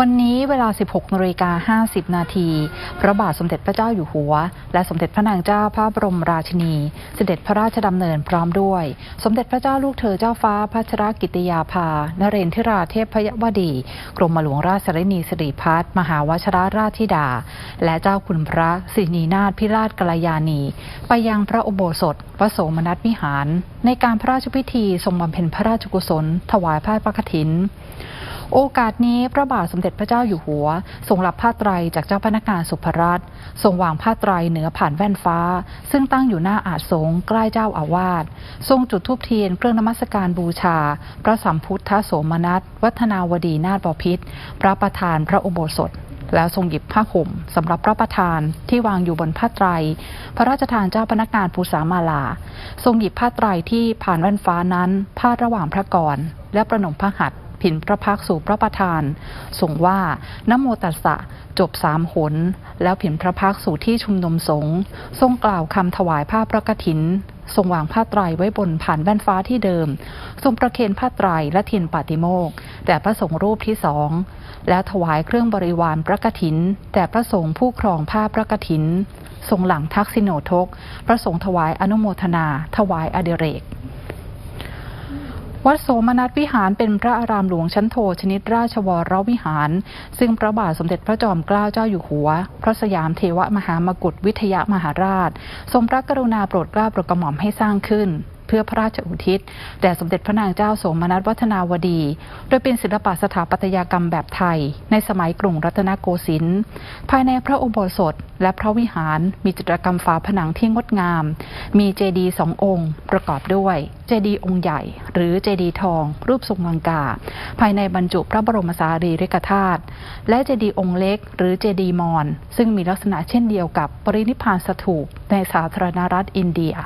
วันนี้เวลา 16นาฬิกา50 นาที พระบาทสมเด็จพระเจ้าอยู่หัว และสมเด็จพระนางเจ้าพระบรมราชินี เสด็จพระราชดำเนินพร้อมด้วย สมเด็จพระเจ้าลูกเธอเจ้าฟ้าพัชรกิติยาภา นเรนทิราเทพพยวดี กรมหลวงราชสรินีสิริพัฒมหาวชรราชธิดา และเจ้าคุณพระสินีนาถพิราชกัลยาณี ไปยังพระอุโบสถวัดโสมนัสวิหาร ในการพระราชพิธีทรงบำเพ็ญพระราชกุศล ถวายผ้าพระกฐิน โอกาสนี้พระบาทสมเด็จพระเจ้าอยู่หัว ทรงรับผ้าไตรจากเจ้าพนักงานสุภรัตน์ทรงวางผ้าไตรเหนือผ่านแว่นฟ้า ซึ่งตั้งอยู่หน้าอาสงใกล้เจ้าอาวาสทรงจุดธูปเทียนเครื่องนมัสการบูชา พระสัมพุทธโสมนัสวัฒนาวดีนาถบพิษพระประธานพระอุโบสถแล้วทรงหยิบผ้าห่มสำหรับพระประธานที่วางอยู่บนผ้าไตร พระราชทานเจ้าพนักงานภูษามาลา ทรงหยิบผ้าไตรที่ผ่านแว่นฟ้านั้นพาดระหว่างพระกรและประนมพระหัตถ์ ผินพระพักสู่พระประธานทรงว่านโมตัสสะจบสามหน แล้วผินพระพักสู่ที่ชุมนุมสงฆ์ทรงกล่าวคำถวายผ้าพระกฐิน ทรงวางผ้าไตรไว้บนผ่านแว่นฟ้าที่เดิม ทรงประเคนผ้าไตรและเทียนปาติโมกแต่พระสงฆ์รูปที่สอง และถวายเครื่องบริวารพระกฐินแต่พระสงฆ์ผู้ครองผ้าพระกฐิน ทรงหลังทักษิโนทก พระสงฆ์ถวายอนุโมทนา ถวายอดิเรก วัดโสมนัสวิหารเป็นพระอารามหลวงชั้นโทชนิดราชวรวิหาร ซึ่งพระบาทสมเด็จพระจอมเกล้าเจ้าอยู่หัว พระสยามเทวมหามกุฏวิทยามหาราช ทรงพระกรุณาโปรดเกล้าโปรดกระหม่อมให้สร้างขึ้น พื่อพระราชอุทิศแด่สมเด็จพระนางเจ้าโสมนัสวัฒนาวดี โดยเป็นศิลปะสถาปัตยกรรมแบบไทย ในสมัยกรุงรัตนโกสินทร์ภายในพระอุโบสถ และพระวิหารมีจิตรกรรมฝาผนังที่งดงาม มีเจดีย์สององค์ ประกอบด้วยเจดีย์องค์ใหญ่ หรือเจดีย์ทอง รูปทรงลังกา ภายในบรรจุพระบรมสารีริกธาตุและเจดีย์องค์เล็ก หรือเจดีย์มอญซึ่งมีลักษณะเช่นเดียวกับปรินิพานสถูปในสาธารณรัฐอินเดีย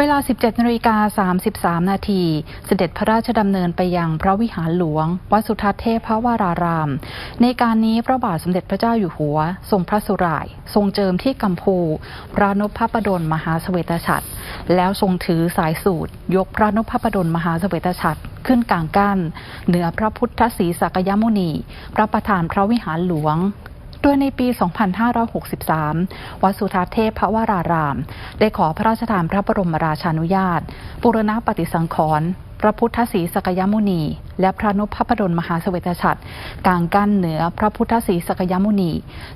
เวลา 17นาฬิกา33 นาที เสด็จพระราชดำเนินไปยังพระวิหารหลวง วัดสุทัศน์เทพพระวราราม ในการนี้พระบาทสมเด็จพระเจ้าอยู่หัว ทรงพระสุราย ทรงเจิมที่กัมพู พระนพพระประดลมหาเสวตฉัตร แล้วทรงถือสายสูตร ยกพระนพพระประดลมหาเสวตฉัตรขึ้นกลางกั้น เหนือพระพุทธศรีสักยมุนี พระประธานพระวิหารหลวง โดยในปี 2563 วัดสุทัศน์เทพพระวราราม ได้ขอพระราชทานพระบรมราชานุญาตบูรณปฏิสังขรณ์พระพุทธศรีสกยมุนี และพระนพพระดลมหาเสวตฉัตรกลางกั้นเหนือพระพุทธศรีสกยมุนี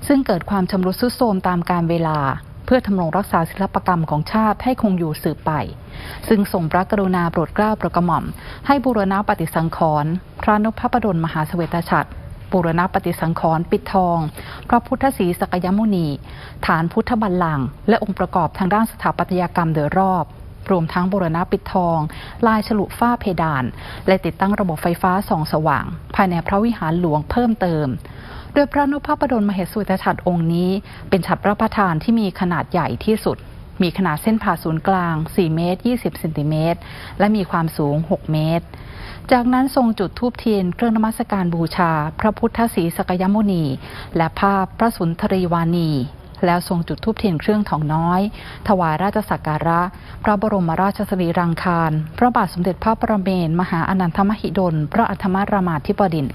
ซึ่งเกิดความชำรุดทรุดโทรมตามกาลเวลา เพื่อทำรงรักษาศิลปกรรมของชาติให้คงอยู่สืบไป ซึ่งทรงพระกรุณาโปรดเกล้าโปรดกระหม่อม ให้บูรณะปฏิสังขรณ์พระนพพระดลมหาเสวตฉัตร บูรณปฏิสังขรณ์ปิดทอง พระพุทธศรีสกยมุนี ฐานพุทธบัลลังก์และองค์ประกอบทางด้านสถาปัตยกรรมโดยรอบรวมทั้งบูรณะปิดทอง ลายฉลุฝ้าเพดาน และติดตั้งระบบไฟฟ้าส่องสว่าง ภายในพระวิหารหลวงเพิ่มเติม โดยพระนพพระดลมเหสวตฉัตรองค์นี้ เป็นฉัตรพระประธานที่มีขนาดใหญ่ที่สุด มีขนาดเส้นผ่าศูนย์กลาง 4 เมตร 20 เซนติเมตร และมีความสูง 6 เมตร จากนั้นทรงจุดธูปเทียนเครื่องนมัสการบูชา พระพุทธศรีสกยมุนี และภาพพระสุนทรีวานี แล้วทรงจุดธูปเทียนเครื่องทองน้อย ถวายราชสักการะ พระบรมราชสรีรังคาร พระบาทสมเด็จพระประเมนมหาอนันทมหิดล พระอัธมรามาธิบดินทร์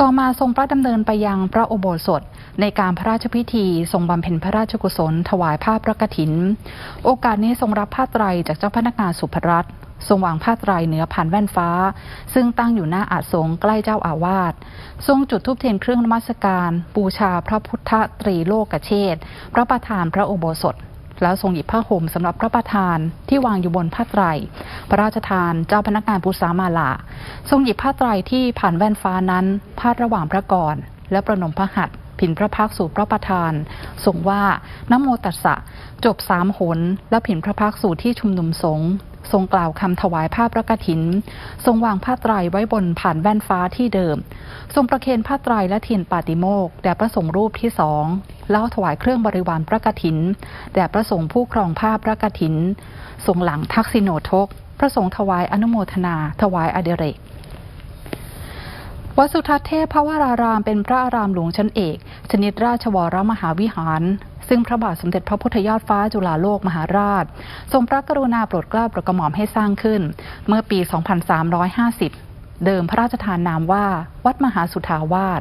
ต่อมาทรงพระดำเนินไปยังพระอุโบสถ ในการพระราชพิธีทรงบำเพ็ญพระราชกุศล ถวายผ้าพระกฐิน โอกาสนี้ทรงรับผ้าไตรจากเจ้าพนักงานสุภรัตน์ทรงวางผ้าไตรเหนือผ่านแว่นฟ้า ซึ่งตั้งอยู่หน้าอาสงฆ์ใกล้เจ้าอาวาสทรงจุดธูปเทียนเครื่องนมัสการ บูชาพระพุทธตรีโลกเชษฐ์พระประธานพระอุโบสถ แล้วทรงหยิบผ้าห่มสำหรับพระประธานที่วางอยู่บนผ้าไตร พระราชทานเจ้าพนักงานภูษามาลา ทรงหยิบผ้าไตรที่ผ่านแว่นฟ้านั้นพาดระหว่างพระกรและประนมพระหัตถ์ผินพระพักสู่พระประธานทรงว่านโมตัสสะ จบสามหน และผินพระพักสู่ที่ชุมนุมสงฆ์ทรงกล่าวคำถวายผ้าพระกฐิน ทรงวางผ้าไตรไว้บนผ่านแว่นฟ้าที่เดิม ทรงประเคนผ้าไตรและเทียนปาติโมกแด่พระสงฆ์รูปที่สอง แล้วถวายเครื่องบริวารพระกฐินแด่พระสงฆ์ผู้ครองผ้าพระกฐิน ทรงหลังทักษิโนทก พระสงฆ์ถวายอนุโมทนา ถวายอดิเรกวัดสุทัศเทพพระวรารามเป็นพระอารามหลวงชั้นเอก ชนิดราชวรมหาวิหาร ซึ่งพระบาทสมเด็จพระพุทธยอดฟ้าจุฬาโลกมหาราช ทรงพระกรุณาโปรดเกล้าโปรดกระหม่อมให้สร้างขึ้น เมื่อปี 2350 เดิมพระราชทานนามว่าวัดมหาสุทาวาส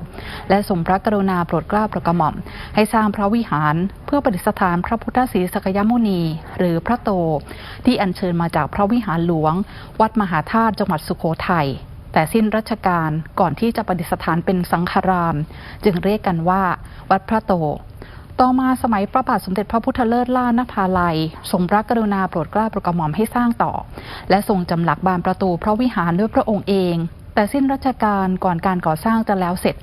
และสมพระกรุณาโปรดเกล้าโปรดกระหม่อม ให้สร้างพระวิหารเพื่อประดิษฐานพระพุทธศรีสกยมุนี หรือพระโต ที่อัญเชิญมาจากพระวิหารหลวง วัดมหาธาตุจังหวัดสุโขทัยแต่สิ้นรัชกาลก่อนที่จะประดิษฐานเป็นสังฆาราม จึงเรียกกันว่า วัดพระโต ต่อมาสมัยพระบาทสมเด็จพระพุทธเลิศล่านภาลัยทรงพระกรุณาโปรดเกล้าโปรดกระหม่อมให้สร้างต่อ และทรงจำหลักบานประตูพระวิหารด้วยพระองค์เอง แต่สิ้นรัชกาลก่อนการก่อสร้างจะแล้วเสร็จ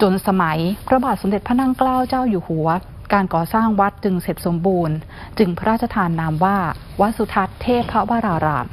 จนสมัยพระบาทสมเด็จพระนั่งเกล้าเจ้าอยู่หัว การก่อสร้างวัดจึงเสร็จสมบูรณ์ จึงพระราชทานนามว่าวัดสุทัศน์เทพวราราม